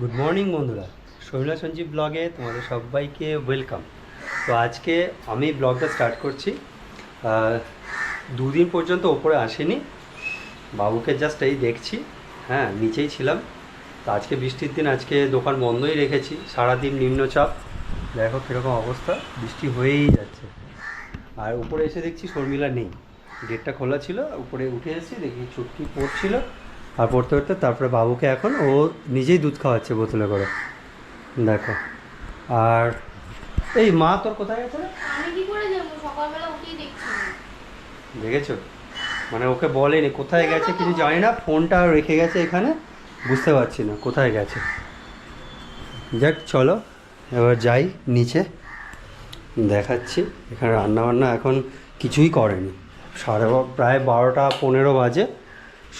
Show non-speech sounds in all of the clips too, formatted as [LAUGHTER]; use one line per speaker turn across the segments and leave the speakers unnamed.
Good morning বন্ধুরা। শৈলা সঞ্জীব ব্লগে তোমাদের সবাইকে ওয়েলকাম তো আজকে আমি ব্লগটা স্টার্ট করছি। দুদিন পর্যন্ত ওপরে আসেনি। বাবুকে জাস্ট এই দেখছি। হ্যাঁ নিচেই ছিলাম। তো আজকে বৃষ্টির দিন, আজকে দোকান বন্ধই রেখেছি। সারাদিন নিম্নচাপ। দেখো কীরকম অবস্থা। বৃষ্টি হয়েই যাচ্ছে। আর উপরে এসে দেখছি শর্মিলা নেই। গেটটা খোলা ছিল। উপরে উঠে এসেছি, দেখি চুটকি পড়ছিল। আর পড়তে পড়তে তারপরে বাবুকে এখন ও নিজেই দুধ খাওয়াচ্ছে বোতলে করে। দেখো। আর এই মা তোর কোথায় গেছে রে?
আমি কি করে যাব সকালবেলা উঠেই দেখছি।
দেখেছ? মানে ওকে বলেনি কোথায় গেছে কিছু জানি না ফোনটা রেখে গেছে এখানে বুঝতে পারছি না কোথায় গেছে। যাক চলো এবার যাই নিচে দেখাচ্ছি। এখানে রান্নাবান্না এখন কিছুই করেনি। সাড়ে বা- প্রায় বারোটা পনেরো বাজে।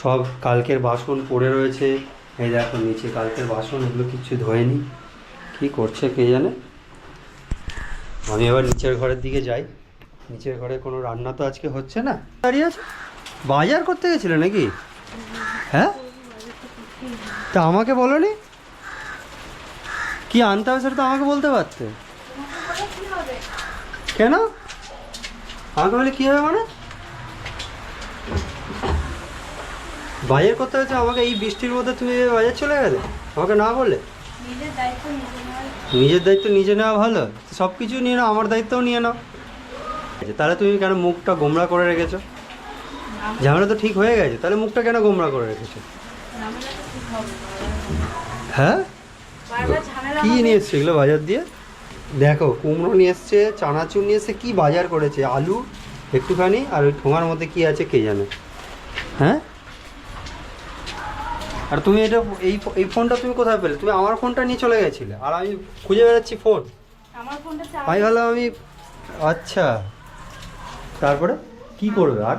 সব কালকের বাসন পড়ে রয়েছে। এই দেখো, নিচে কালকের বাসন, এগুলো কিছু ধোয়নি। কী করছে কে জানে? আমি এবার নিচের ঘরের দিকে যাই। নিচের ঘরে কোনো রান্না তো আজকে হচ্ছে না? দাঁড়িয়ে আছে? বাজার করতে গেছিলে নাকি? হ্যাঁ? তা আমাকে বলনি? কি আনতে হবে সেটা তো আমাকে বলতে পারতে? কেন? আমাকে বলে কী হবে মানে? বাজার করতে হচ্ছে আমাকে এই বৃষ্টির মধ্যে তুমি বাজার চলে গেলে? আমাকে না বলে
নিজের দায়িত্ব নিজে
নেওয়া ভালো? সব কিছু নিয়ে নাও আমার দায়িত্বও নিয়ে নাও। তাহলে তুমি কেন মুখটা গোমরা করে রেখেছো? ঝামেলা তো ঠিক হয়ে গেছে তাহলে মুখটা কেন গোমরা করে রেখেছো। হ্যাঁ? কি নিয়ে এসছে এগুলো বাজার দিয়ে? দেখো কুমড়ো নিয়ে এসছে চানাচুর নিয়ে এসছে কি বাজার করেছে? আলু একটুখানি আর ওই ঠোঙার মধ্যে কি আছে কে জানে? হ্যাঁ? আর তুমি এটা এই এই ফোনটা তুমি কোথায় পেলে? তুমি আমার ফোনটা নিয়ে চলে গেছিলে। আর আমি খুঁজে বেড়াচ্ছি ফোন।
আমার ফোনটা
আমি ভাবলাম আমি আচ্ছা। তারপরে? কি করবে আর?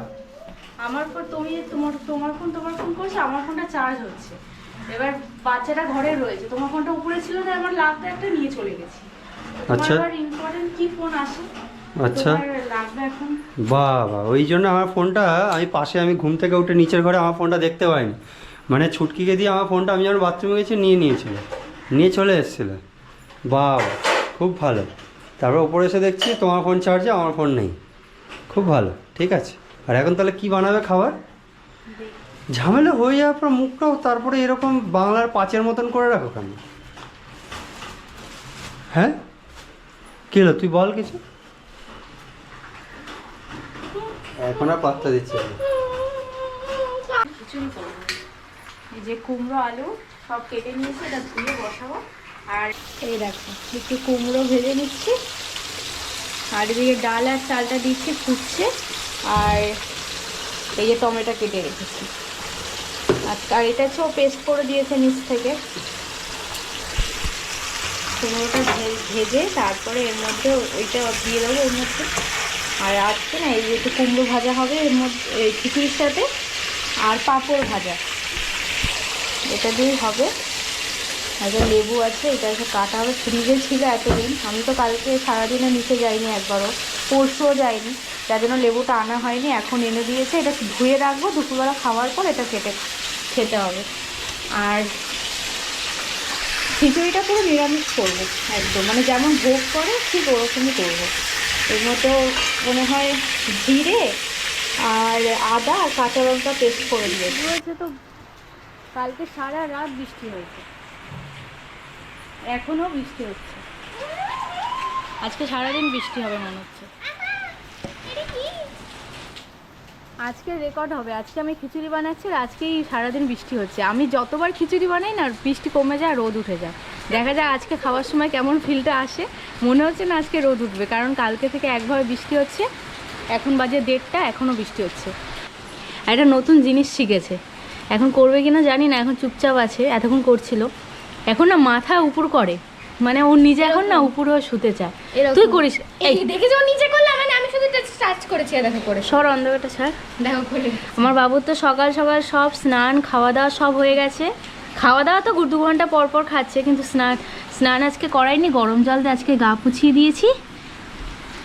আমার ফোন তুমি তোমার তোমার ফোন তোমার ফোন করছ আমার ফোনটা চার্জ হচ্ছে। এবার বাচ্চাটা ঘরে রয়েছে। তোমার ফোনটা উপরে ছিল তাই আমার লাগতে একটা নিয়ে চলে গেছি।
আচ্ছা।
ইম্পর্টেন্ট কি ফোন আসে
আচ্ছা। বাবা ওই জন্য আমার ফোনটা আমি পাশে আমি ঘুম থেকে উঠে নিচের ঘরে আমার ফোনটা দেখতে পাইনি। মানে ছুটকিকে দিয়ে আমার ফোনটা আমি যখন বাথরুমে গেছি নিয়ে নিয়েছিল। নিয়ে চলে এসেছিল। বাবা খুব ভালো। তারপর ওপরে এসে দেখছি তোমার ফোন চার্জে আমার ফোন নেই। খুব ভালো ঠিক আছে। আর এখন তাহলে কি বানাবে খাবার? ঝামেলা হয়ে যাওয়ার পর মুখটাও তারপরে এরকম বাংলার পাঁচের মতন করে রাখো কেন? হ্যাঁ? কী হলো তুই বল কিছু। এখন আর পাত্তা দিচ্ছে না।
যে কুমড়ো আলু সব কেটে নিয়েছি, এটা ধুয়ে বসাবো। আর এই দেখো, একটু কুমড়ো ভেজে নিচ্ছি। আর এদিকে ডাল আর চালটা দিচ্ছি ফুটছে। আর এই যে টমেটো কেটে রেখেছি। আর এটা হচ্ছে পেস্ট করে দিয়েছে নিচ থেকে। কুমড়োটা ভেজে তারপরে এর মধ্যে ওইটা দিয়ে দেবো এর মধ্যে। আর আজকে না এই যে একটু কুমড়ো ভাজা হবে এর মধ্যে খিচুড়ির সাথে। আর পাঁপড় ভাজা। এটা দিয়েই হবে। একটা লেবু আছে, এটা এসে কাটা হবে। ফ্রিজে ছিল এতদিন। আমি তো কালকে সারাদিনে নিচে যাইনি একবারও। পরশুও যাইনি। যার জন্য লেবুটা আনা হয়নি, এখন এনে দিয়েছে। এটা ধুয়ে রাখব। দুপুরবেলা খাওয়ার পর এটা কেটে খেতে হবে। আর খিচুড়িটা পুরো নিরামিষ করব, একদম। মানে যেমন ভোগ করে, ঠিক ওরকমই করব। এর মতো মনে হয় জিরে আর আদা আর কাঁচা লঙ্কা পেস্ট করে দিয়েছে। তো কালকে সারা রাত বৃষ্টি হয়েছে। এখনও বৃষ্টি হচ্ছে। আজকে সারাদিন বৃষ্টি হবে মনে হচ্ছে। আজকে রেকর্ড হবে। আজকে আমি খিচুড়ি বানাচ্ছি আর আজকেই সারাদিন বৃষ্টি হচ্ছে। আমি যতবার খিচুড়ি বানাই না, বৃষ্টি কমে যায় রোদ উঠে যায়। দেখা যায় আজকে খাওয়ার সময় কেমন ফিলটা আসে। মনে হচ্ছে না আজকে রোদ উঠবে, কারণ কালকে থেকে একভাবে বৃষ্টি হচ্ছে। এখন বাজে দেড়টা এখনও বৃষ্টি হচ্ছে। একটা নতুন জিনিস শিখেছে। এখন করবে কিনা জানি না এখন চুপচাপ আছে এতক্ষণ করছিল। এখন না মাথা উপর করে। মানে ও নিজে এখন না উপর হয়ে শুতে চায়। তুই করিস এই
দেখে যখন নিচে করলাম মানে আমি শুধু টাচ করেছি দেখো করে।
সর অন্ধকারটা ছাড়।
দেখো করে।
আমার বাবুর তো সকাল সকাল সব স্নান খাওয়া দাওয়া সব হয়ে গেছে। খাওয়া দাওয়া তো দু ঘণ্টা পর পর খাচ্ছে কিন্তু স্নান স্নান আজকে করাইনি গরম জল দিয়ে আজকে গা পুছিয়ে দিয়েছি।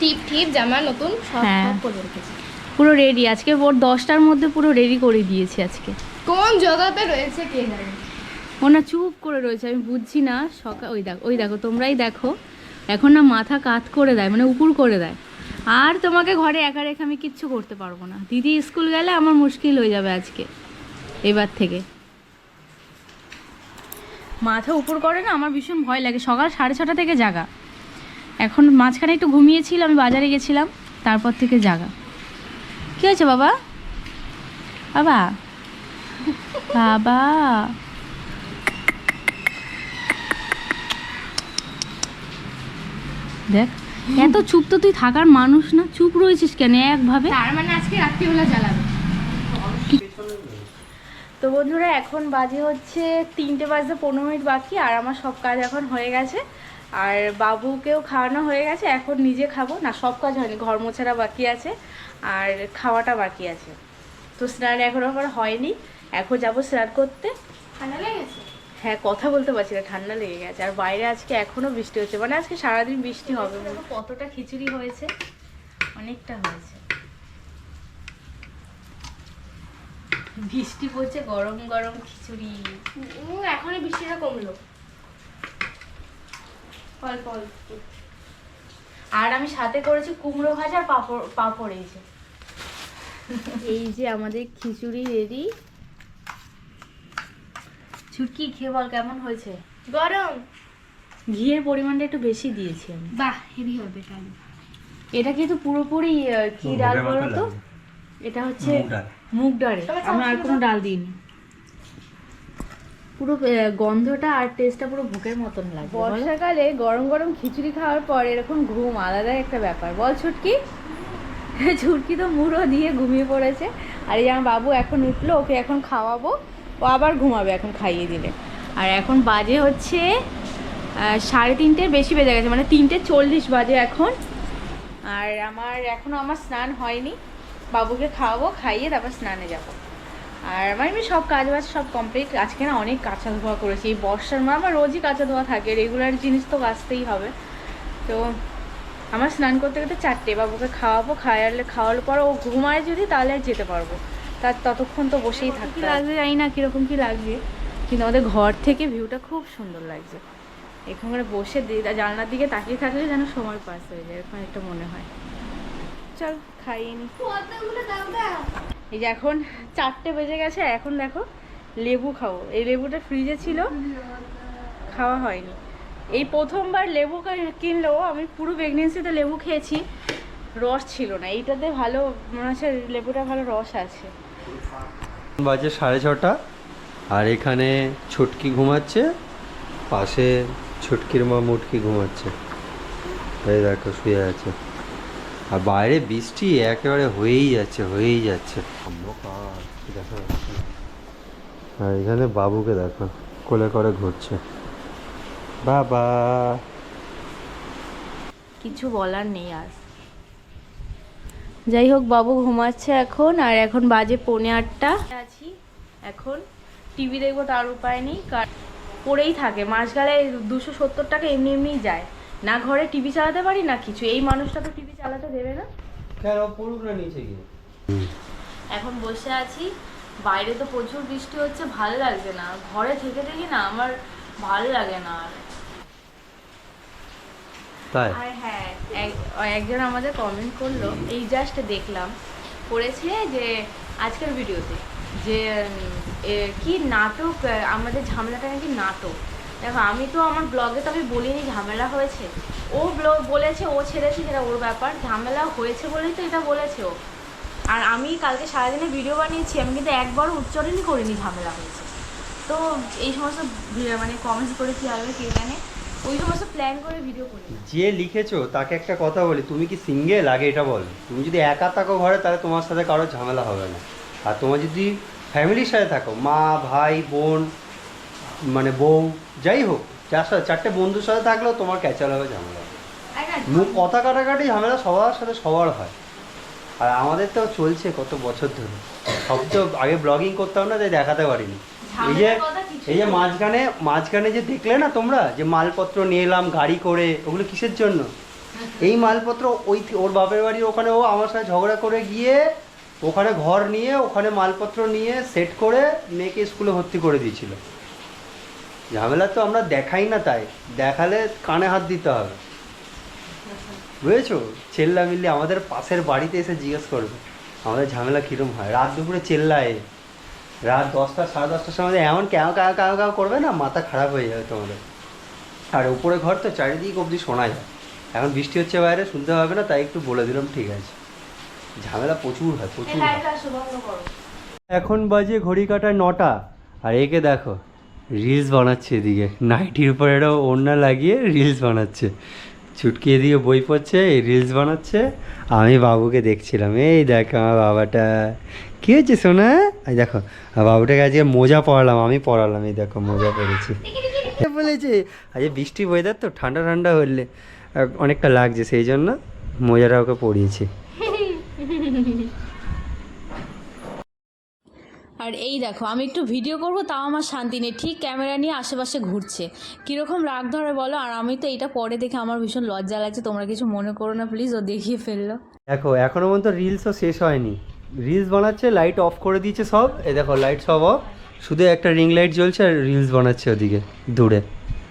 টিপ টিপ জামা নতুন সব
হ্যাঁ।
সব করে রেখেছি।
পুরো রেডি আজকে ওর দশটার মধ্যে পুরো রেডি করে দিয়েছি আজকে।
কোন জগতে রয়েছে কে জানে?
ও না চুপ করে রয়েছে, আমি বুঝছি না। সকাল ওই দেখো ওই দেখো, তোমরাই দেখো। এখন না মাথা কাত করে দেয় মানে উপুর করে দেয়। আর তোমাকে ঘরে একা রেখে আমি কিচ্ছু করতে পারব না। দিদি স্কুল গেলে আমার মুশকিল হয়ে যাবে আজকে, এবার থেকে। মাথা উপর করে না, আমার ভীষণ ভয় লাগে। সকাল সাড়ে ছটা থেকে জাগা। এখন মাঝখানে একটু ঘুমিয়েছিল আমি বাজারে গেছিলাম, তারপর থেকে জাগা। কী হয়েছে বাবা? বাবা বাবা। দেখ এত চুপ তো তুই থাকার মানুষ না চুপ রয়েছিস কেন একভাবে?
তার মানে আজকে রাত্রিবেলা জ্বালাবে।
তো বন্ধুরা এখন বাজে হচ্ছে তিনটে বাজতে পনেরো মিনিট বাকি আর আমার সব কাজ এখন হয়ে গেছে। আর বাবুকেও খাওয়ানো হয়ে গেছে এখন নিজে খাব। না সব কাজ হয়নি ঘর মোছাটা বাকি আছে আর খাওয়াটা বাকি আছে। তো স্নান এখন আবার হয়নি। এখন যাব স্নান করতে।
ঠান্ডা লেগেছে?
হ্যাঁ কথা বলতে পারছি না ঠান্ডা লেগে গেছে। আর বাইরে আজকে এখনও বৃষ্টি হচ্ছে মানে আজকে সারাদিন বৃষ্টি হবে। কতটা খিচুড়ি হয়েছে অনেকটা হয়েছে। বৃষ্টি পড়ছে গরম গরম খিচুড়ি।
উম, এখনই বৃষ্টিটা কমলো। অল্প অল্প।
আর আমি সাথে করেছি কুমড়ো ভাজা আর পাঁপড় পাঁপড় এই যে। এই যে আমাদের খিচুড়ি রেডি। ছুটকি খেয়ে বল কেমন হয়েছে?
গরম।
ঘিয়ের পরিমাণটা একটু বেশি দিয়েছি আমি।
বাহ হেভি হবে তাহলে।
এটা কিন্তু পুরোপুরি কি ডাল বলো তো? এটা হচ্ছে
মুগ ডাল।
মুগ ডাল।
তবে
আমি আর কোনো ডাল দিইনি। পুরো গন্ধটা আর টেস্টটা পুরো ভোগের মতন লাগে বর্ষাকালে গরম গরম খিচুড়ি খাওয়ার পর এরকম ঘুম আলাদাই একটা ব্যাপার। বল ছুটকি ছুটকি তো মুড়ো দিয়ে ঘুমিয়ে পড়েছে। আর এই আমার বাবু এখন উঠল ওকে এখন খাওয়াবো। ও আবার ঘুমাবে এখন খাইয়ে দিলে। আর এখন বাজে হচ্ছে সাড়ে তিনটের বেশি বেজে গেছে মানে তিনটে চল্লিশ বাজে এখন। আর আমার এখনও আমার স্নান হয়নি। বাবুকে খাওয়াবো, খাইয়ে তারপর স্নানে যাব। আর আমার এমনি সব কাজ বাজ সব কমপ্লিট আজকে না অনেক কাঁচা ধোয়া করেছি। এই বর্ষার মা আমার রোজই কাঁচা ধোয়া থাকে রেগুলার জিনিস তো বাঁচতেই হবে। তো আমার স্নান করতে করতে চারটে, বাবুকে খাওয়াবো খাওয়ালে খাওয়ার পর ও ঘুমায় যদি তাহলে যেতে পারব। তার ততক্ষণ তো বসেই থাকতে লাগবে জানি না কীরকম কী লাগবে কিন্তু আমাদের ঘর থেকে ভিউটা খুব সুন্দর লাগছে। এখানে বসে জানলার দিকে তাকিয়ে থাকলে যেন সময় পাস হয়ে যায় এরকম একটা মনে হয়। চল খাইয়ে নি। এই যে এখন চারটে বেজে গেছে এখন দেখো লেবু খাব। এই লেবুটা ফ্রিজে ছিল খাওয়া হয়নি। এই প্রথমবার লেবু কিনলেও আমি পুরো প্রেগনেন্সিতে লেবু খেয়েছি রস ছিল না। এইটাতে ভালো মনে হচ্ছে লেবুটা ভালো রস আছে।
বাজে সাড়ে ছটা, আর এখানে ছুটকি ঘুমাচ্ছে, পাশে ছুটকির মা মুটকি ঘুমাচ্ছে। এই দেখো, শুয়ে আছে। আর বাইরে বৃষ্টি একেবারে হয়েই যাচ্ছে হয়েই যাচ্ছে। আর এখানে বাবুকে দেখো, কোলে করে ঘুরছে। বাবা!
কিছু বলার নেই আর। যাই হোক বাবু ঘুমাচ্ছে এখন আর এখন বাজে পৌনে আটটা। আছি এখন। টিভি দেখব তার উপায় নেই কার পড়েই থাকে। মাস গেলে দুশো সত্তর টাকা এমনি এমনিই যায়। না ঘরে টিভি চালাতে পারি না কিছু। এই মানুষটা তো টিভি চালাতে দেবে না। এখন বসে আছি। বাইরে তো প্রচুর বৃষ্টি হচ্ছে ভালো লাগছে না। ঘরে থেকে থেকে না আমার ভালো লাগে না আর।
তাই?
হ্যাঁ একজন আমাদের কমেন্ট করল, এই জাস্ট দেখলাম, করেছে যে আজকের ভিডিওতে, যে কি নাটক আমাদের ঝামেলাটা নাকি নাটক? দেখো, আমি তো আমার ব্লগে তো আমি বলিনি ঝামেলা হয়েছে। ও ব্লগ বলেছে, ও ছেড়েছে সেটা ওর ব্যাপার। ঝামেলা হয়েছে বলেই তো এটা বলেছে ও। আর আমি কালকে সারাদিনে ভিডিও বানিয়েছি, আমি কিন্তু একবার উচ্চারণই করিনি ঝামেলা হয়েছে। তো এই সমস্ত মানে কমেন্টস করে কি হবে কে জানে। ওই সমস্ত প্ল্যান করে ভিডিও করি।
যে লিখেছো তাকে একটা কথা বলি তুমি কি সিঙ্গেল আগে এটা বলো। তুমি যদি একা থাকো ঘরে তাহলে তোমার সাথে কারও ঝামেলা হবে না। আর তোমার যদি ফ্যামিলির সাথে থাকো মা ভাই বোন মানে বউ যাই হোক যার সাথে চারটে বন্ধুর সাথে থাকলেও তোমার ক্যাচাল হবে ঝামেলা হবে। মুখ কথা কাটাকাটি ঝামেলা সবার সাথে সবার হয়। আর আমাদের তো চলছে কত বছর ধরে। সব তো আগে ব্লগিং করতাম না তাই দেখাতে পারিনি। এই যে এই যে মাঝখানে মাঝখানে যে দেখলে না তোমরা যে মালপত্র নিয়ে এলাম গাড়ি করে ওগুলো কিসের জন্য? এই মালপত্র ওই ওর বাপের বাড়ির ওখানে ও আমার সাথে ঝগড়া করে গিয়ে ওখানে ঘর নিয়ে ওখানে মালপত্র নিয়ে সেট করে মেয়েকে স্কুলে ভর্তি করে দিয়েছিল। ঝামেলা তো আমরা দেখাই না তাই দেখালে কানে হাত দিতে হবে। বুঝেছ? চেল্লা মিল্লি আমাদের পাশের বাড়িতে এসে জিজ্ঞেস করবে আমাদের ঝামেলা কীরকম হয়? রাত দুপুরে চেল্লায়। রাত দশটা সাড়ে দশটার সময় এমন ক্যাও ক্যাও ক্যাও ক্যাও করবে না মাথা খারাপ হয়ে যাবে তোমাদের। আর উপরে ঘর তো চারিদিক অবধি শোনা যায়। এখন বৃষ্টি হচ্ছে বাইরে শুনতে হবে না তাই একটু বলে দিলাম ঠিক আছে। ঝামেলা প্রচুর হয় প্রচুর হয়। এখন বাজে ঘড়ি কাটায় নটা। আর একে দেখো রিলস বানাচ্ছে এদিকে। নাইটির উপর একটা ওড়না লাগিয়ে রিলস বানাচ্ছে। ছুটকি দিয়ে বই পড়ছে রিলস বানাচ্ছে। আমি বাবুকে দেখছিলাম, এই দেখ আমার বাবাটা, কী হয়েছে সোনা? এই দেখো বাবুটাকে আজকে মোজা পড়ালাম আমি পড়ালাম এই দেখো মোজা পড়েছি বলেছে, আজকে বৃষ্টি ওয়েদার তো, ঠান্ডা ঠান্ডা হলে, অনেকটা লাগছে, সেই জন্য মোজাটা ওকে পরিয়েছি।
আর এই দেখো, আমি একটু ভিডিও করব, তাও আমার শান্তি নেই। ঠিক ক্যামেরা নিয়ে আশেপাশে ঘুরছে। কীরকম রাগ ধরে বলো, আর আমি তো এটা পরে দেখে আমার ভীষণ লজ্জা লাগছে, তোমরা কিছু মনে করো না প্লিজ ও দেখিয়ে ফেলল।
দেখো, এখনও পর্যন্ত রিলসও শেষ হয়নি। রিলস বানাচ্ছে লাইট অফ করে দিয়েছে সব। এ দেখো লাইট সব অফ শুধু একটা রিং লাইট জ্বলছে আর রিলস বানাচ্ছে ওদিকে, দূরে।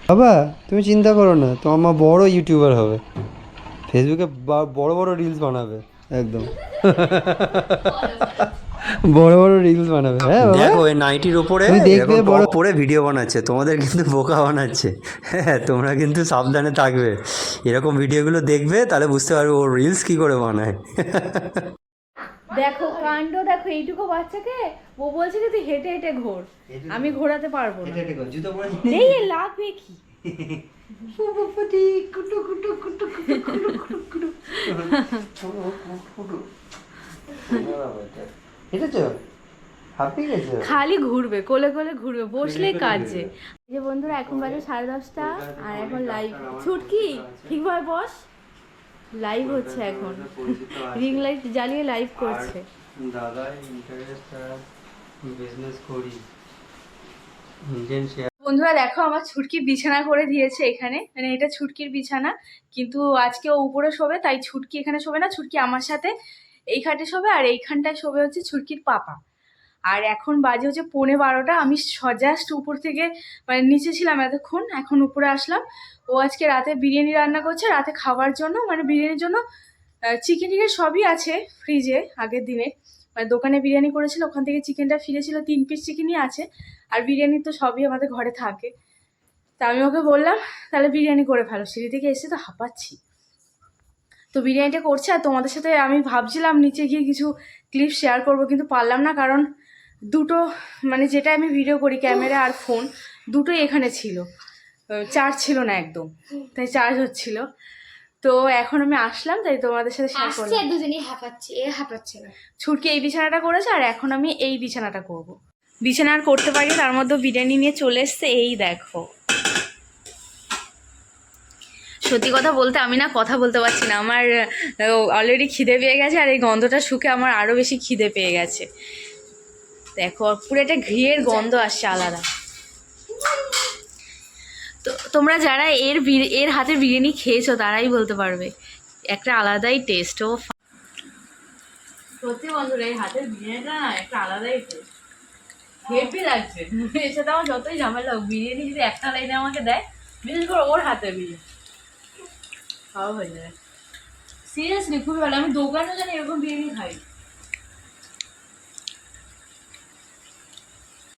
বাবা, তুমি চিন্তা করো না, তোমার মা বড় ইউটিউবার হবে। ফেসবুকে বড় বড় রিলস বানাবে, একদম। [LAUGHS] বড় বড় রিলস বানাবে হ্যাঁ দেখো এই নাইটির উপরে
তুমি দেখবে বড়-
পরে ভিডিও বানাচ্ছে তোমাদের কিন্তু বোকা বানাচ্ছে হ্যাঁ তোমরা কিন্তু সাবধানে থাকবে এরকম ভিডিওগুলো দেখবে তাহলে বুঝতে পারবে ও রিলস কি করে বানায়
দেখো কাণ্ড দেখো এইটুকু বাচ্চাকে ও বলছে যে তুই হেঁটে হেঁটে ঘোর আমি ঘোরাতে পারব না
জুতো পরে
এই এ লাগবে কি
হেঁটেছো হাঁপিয়ে গেছো?
খালি ঘুরবে কোলে কোলে ঘুরবে বসলেই কাজে যে বন্ধুরা এখন বাজে সাড়ে দশটা আর এখন লাইভ ছুটকি ঠিকভাবে বস। লাইভ হচ্ছে এখন। রিং লাইট জ্বালিয়ে লাইভ করছে।
দাদা ইন্টারেস্ট বিজনেস করি। ইন্ডিয়ান শেয়ার
বন্ধুরা দেখো আমার ছুটকি বিছানা করে দিয়েছে এখানে। মানে এটা ছুটকির বিছানা কিন্তু আজকে ও উপরে শোবে তাই ছুটকি এখানে শোবে না ছুটকি আমার সাথে। এই খাটে শোবে আর এইখানটায় শোবে হচ্ছে ছুটকির পাপা। আর এখন বাজে হচ্ছে পৌনে বারোটা, আমি জাস্ট উপর থেকে মানে নিচে ছিলাম এতক্ষণ, এখন উপরে আসলাম। ও আজকে রাতে বিরিয়ানি রান্না করছে, রাতে খাওয়ার জন্য মানে বিরিয়ানির জন্য চিকেন টিকেন সবই আছে ফ্রিজে আগের দিনে। মানে দোকানে বিরিয়ানি করেছিল, ওখান থেকে চিকেনটা ফিরেছিল, তিন পিস চিকেনই আছে। আর বিরিয়ানি তো সবই আমাদের ঘরে থাকে। তা আমি ওকে বললাম, তাহলে বিরিয়ানি করে ফেলো। সিঁড়ি থেকে এসে তো হাঁপাচ্ছি। তো বিরিয়ানিটা করছে আর তোমাদের সাথে আমি ভাবছিলাম নিচে গিয়ে কিছু ক্লিপ শেয়ার করব কিন্তু পারলাম না কারণ দুটো মানে যেটা আমি ভিডিও করি ক্যামেরা আর ফোন দুটোই এখানে ছিল। চার্জ ছিল না একদম। তাই চার্জ হচ্ছিল। তো এখন আমি আসলাম তাই তোমাদের সাথে শেয়ার করলাম।
দুজনেই হাঁপাচ্ছে এ হাঁপাচ্ছে না।
ছুটকি এই বিছানাটা করেছে আর এখন আমি এই বিছানাটা করব। বিছানা আর করতে পারি তার মধ্যে বিরিয়ানি নিয়ে চলে এসছে এই দেখো। সত্যি কথা বলতে আমি না কথা বলতে পারছি না। আমার অলরেডি খিদে পেয়ে গেছে আর এই গন্ধটা শুকে আমার আরও বেশি খিদে পেয়ে গেছে। দেখো, পুরো একটা ঘিয়ের গন্ধ আসছে আলাদা। তো তোমরা যারা এর এর হাতে বিরিয়ানি খেয়েছো তারাই বলতে পারবে। একটা আলাদাই টেস্ট ও সত্যি বন্ধুরা এই হাতের বিরিয়ানিটা না একটা আলাদাই টেস্ট হেভি লাগছে। এর সাথে আমার যতই ঝামেলা হোক, বিরিয়ানি যদি একটা লাইনে আমাকে দেয়, বিশেষ করে ওর হাতে বিরিয়ানি। খাওয়া হয়ে যায়। সিরিয়াসলি খুবই ভালো। আমি দোকানে জানি এরকম বিরিয়ানি খাই।